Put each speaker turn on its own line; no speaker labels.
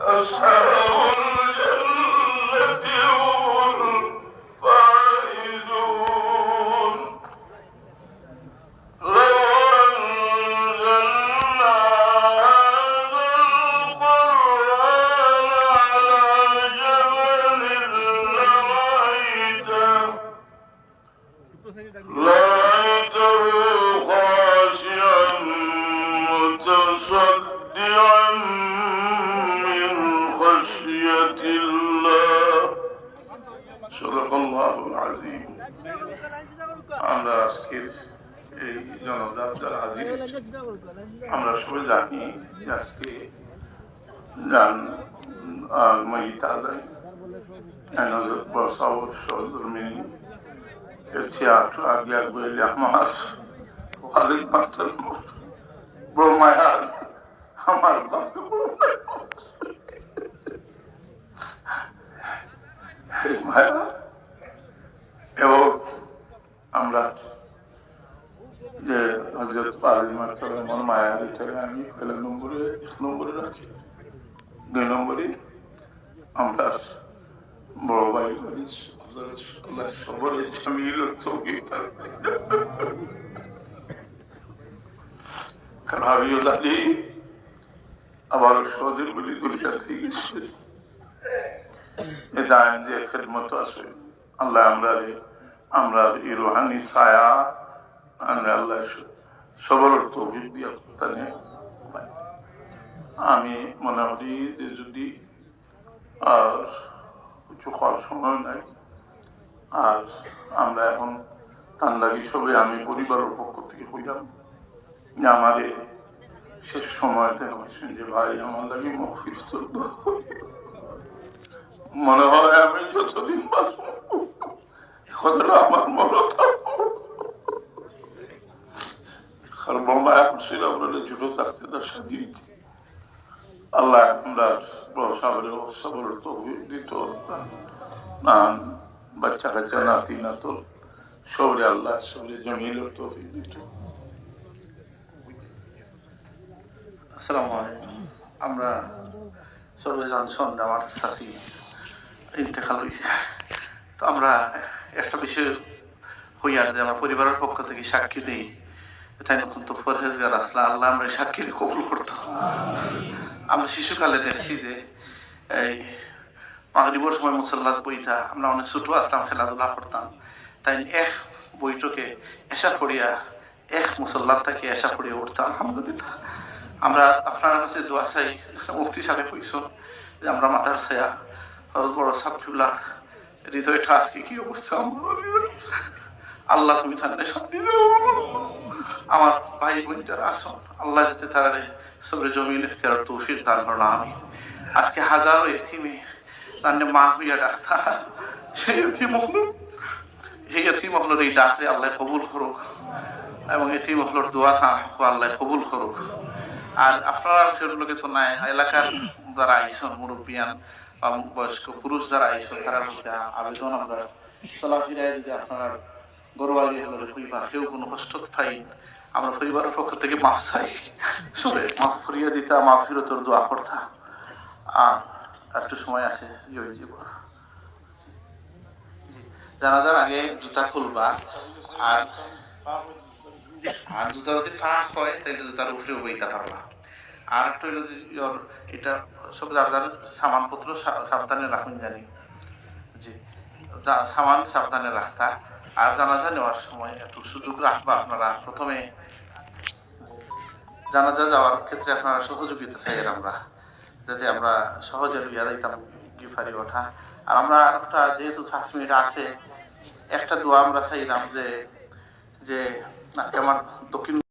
أصحاب خشية الله صدق الله العظيم আমরা আজকের এই জনজাতার হাজির আমরা সবাই জানি যে আজকে জান মহিত আদায় নজর বসাও সহধর্মিনী ارتياح أبيض بالأحمر وهذه المرت الموت برميان আমার এবং আমরা যে হজরত পারি মাত্রা আমার ভিতরে আমি পয়লা নম্বরে, এক নম্বরে রাখি। দুই নম্বরে আমরা বড় ভাই আল্লাহ সবরে তৌফিক কারণ হাবিউল আলী আবার সহজের বলি দুনিয়া থেকে আমরা আমরা আমরা আমি মনে করি যে যদি আর কিছু খাওয়ার সময় নাই, আর আমরা এখন তার লাগে সবে আমি পরিবারের পক্ষ থেকে হইলাম যে আমার শেষ সময়তে হয়েছেন যে ভাই আমার লাগে মফিস মনে হয় আমি যতদিন কতটা আমার মনে আর বাবা এখন ছিল আমরা ছোট থাকতে তার সাথে আল্লাহ আমরা সাবরে সবর তো দিত। না বাচ্চা কাচ্চা, নাতি না তো সবরে আল্লাহ সবরে জমিল তো দিত।
আসসালামু আলাইকুম। আমরা সবাই জানছেন আমার সাথী ইন্তেকাল হয়েছে তো আমরা একটা বিষয় হইয়া যে আমার পরিবারের পক্ষ থেকে সাক্ষী দিই। তাই অত্যন্ত পরহেজগার আসলে আল্লাহ আমরা সাক্ষী কবুল করতাম আমরা শিশুকালে দেখছি যে এই মাগরিবর সময় মুসল্লাত বইটা, আমরা অনেক ছোট আসলাম খেলাধুলা করতাম। তাই এক বইটাকে এসা পড়িয়া এক মুসল্লাত থেকে এসা পড়িয়া উঠতাম আলহামদুলিল্লাহ। আমরা আপনার কাছে দোয়া চাই মুক্তি সাহেব কইসন যে আমরা মাতার ছায়া বড় সাবজুল্লাহ হৃদয়টা আজকে কি অবস্থা? আল্লাহ তুমি থাকলে শান্তি আমার ভাই বোন যারা আসন আল্লাহ যাতে তারা সবরে জমিন ইফতার তৌফিক দান করল আমি আজকে হাজারো এথিমে তার মা হইয়া ডাক্তার, সেই এথিম সেই এথিম হলোর এই ডাকলে আল্লাহ কবুল করুক এবং এথিম হলোর দোয়া আল্লাহ কবুল করুক। আর আপনারা সেগুলোকে তো নাই, এলাকার যারা আইসন, মুরব্বিয়ান বয়স্ক পুরুষ যারা আইসন, তারা মধ্যে আবেদন আমরা চলাফেরায় যদি আপনার গরবালি হলে হইবা কেউ কোনো কষ্ট পাই, আমরা পরিবারের পক্ষ থেকে মাফ চাই। সবে মাফ করিয়া দিতা মাফ ফিরতর দোয়া করতা। আর একটু সময় আছে জয় জীব জানাজার আগে জুতা খুলবা। আর আর জুতা যদি ফাঁক হয় তাহলে জুতার উপরে বইতে পারবা। আর একটা হইল যে এটা সব যার যার সামানপত্র সাবধানে রাখুন জানি। জি। সামান সাবধানে রাখতা। আর জানাজা নেওয়ার সময় একটু সুযোগ রাখবা আপনারা প্রথমে। জানাজা যাওয়ার ক্ষেত্রে আপনারা সহযোগিতা চাইয়ের আমরা, যাতে আমরা সহজে লইয়া যাইতাম গিফারি ওঠা। আর আমরা একটা যেহেতু মিনিট আছে, একটা দোয়া আমরা চাইলাম যে যে আমার দক্ষিণ